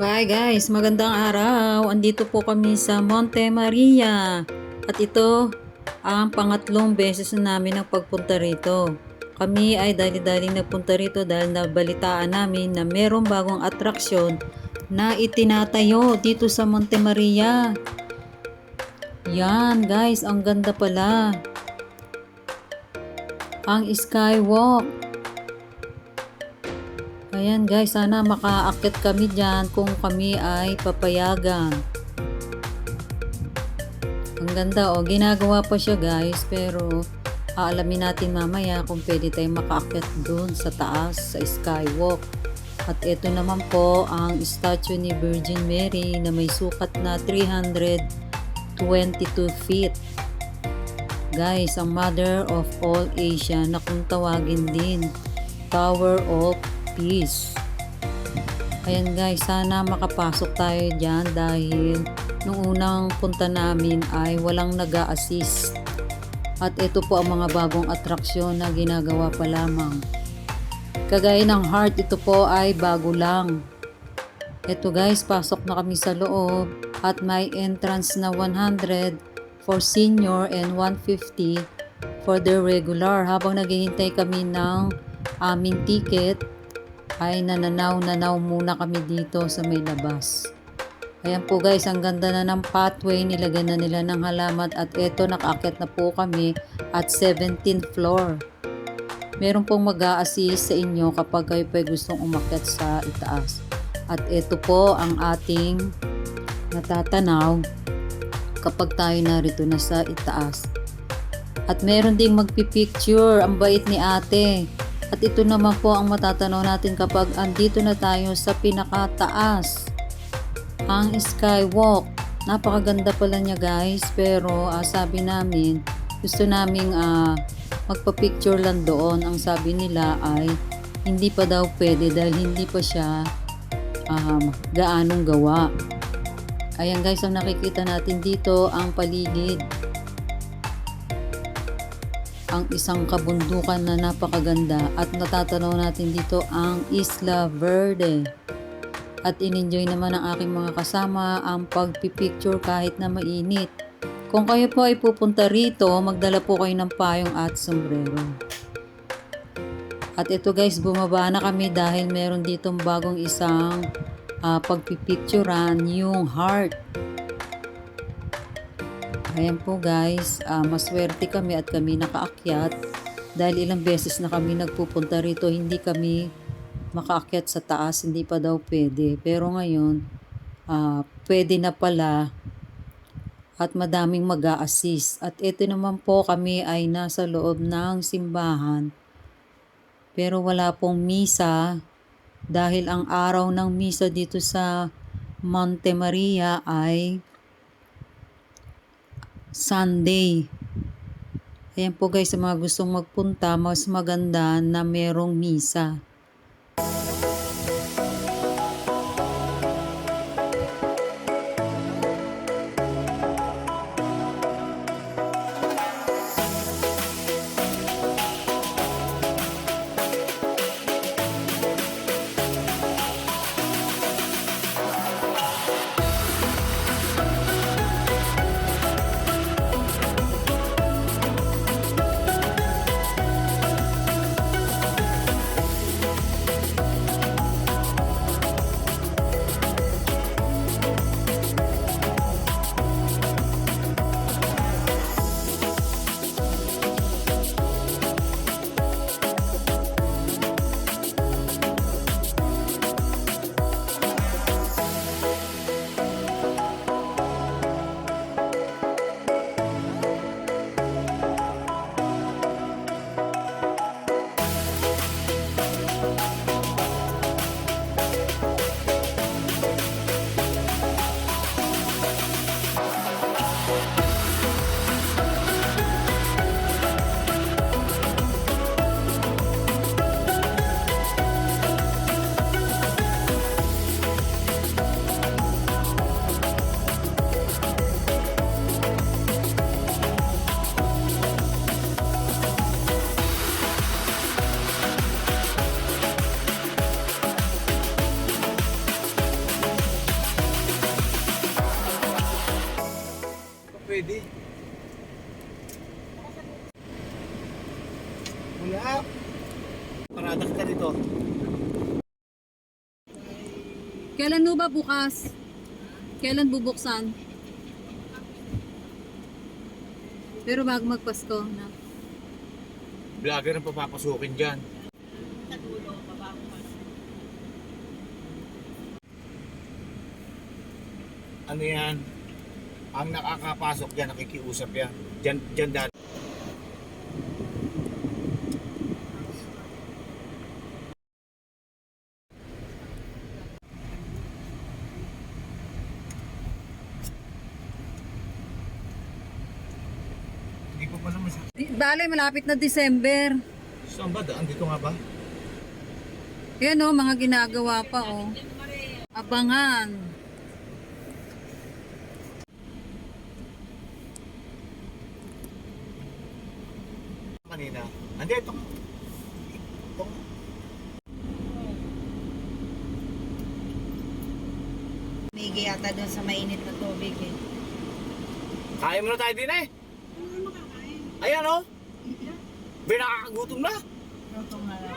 Hi guys, magandang araw. Andito po kami sa Monte Maria. At ito ang pangatlong beses na namin ang pagpunta rito. Kami ay dali-daling nagpunta rito dahil nabalitaan namin na merong bagong atraksyon na itinatayo dito sa Monte Maria. Yan guys, ang ganda pala. Ang skywalk. Ayan guys, sana makaakit kami dyan kung kami ay papayagan. Ang ganda oh, ginagawa pa siya guys, pero aalamin natin mamaya kung pwede tayong makaakit dun sa taas, sa skywalk. At ito naman po ang statue ni Virgin Mary na may sukat na 322 feet. Guys, ang mother of all Asia na kung tawagin din Tower of Peace. Ayan guys, sana makapasok tayo dyan dahil nung unang punta namin ay walang nag assist At ito po ang mga bagong atraksyon na ginagawa pa lamang. Kagaya ng heart, ito po ay bago lang. Ito guys, pasok na kami sa loob at may entrance na 100 for senior and 150 for the regular. Habang naghihintay kami ng aming ticket, ay nananaw-nanaw muna kami dito sa may labas. Ayan po guys, ang ganda na ng pathway, nilagyan na nila ng halaman at eto nakakit na po kami at 17th floor. Meron pong mag assist sa inyo kapag kayo pa gustong umakyat sa itaas. At ito po ang ating natatanaw kapag tayo narito na sa itaas. At meron ding magpipicture, ang bait ni ate. At ito naman po ang matatanaw natin kapag andito na tayo sa pinakataas. Ang skywalk. Napakaganda pala niya guys. Pero uh, sabi namin, gusto naming uh, magpa-picture lang doon. Ang sabi nila ay hindi pa daw pwede dahil hindi pa siya um, gaanong gawa. Ayan guys, ang nakikita natin dito ang paligid ang isang kabundukan na napakaganda at natatanaw natin dito ang Isla Verde. At in-enjoy naman ng aking mga kasama ang pagpipicture kahit na mainit. Kung kayo po ay pupunta rito, magdala po kayo ng payong at sombrero. At ito guys, bumaba na kami dahil meron ditong bagong isang uh, pagpipicturan, yung heart. Ayan po guys, uh, maswerte kami at kami nakaakyat dahil ilang beses na kami nagpupunta rito, hindi kami makaakyat sa taas, hindi pa daw pwede. Pero ngayon, uh, pwede na pala at madaming mag assist At ito naman po kami ay nasa loob ng simbahan. Pero wala pong misa dahil ang araw ng misa dito sa Monte Maria ay Sunday. Ayan po guys, sa mga gustong magpunta, mas maganda na merong misa. Parada kita dito. Kailan mo ba bukas? Kailan bubuksan? Pero bago magpasko na. Vlogger ang papapasukin dyan. Ano yan? Ang nakakapasok dyan, nakikiusap yan. Dyan, dyan dati. Hindi ko pa naman sa... Di- Bale, malapit na December. Saan ba daan? Dito nga ba? Yan o, mga ginagawa pa o. Abangan. Kanina. Hindi, ito. Ito. Migi yata doon sa mainit na tubig eh. Kaya mo na tayo din eh. Ayan oh. May nakakagutom na. Nga lang.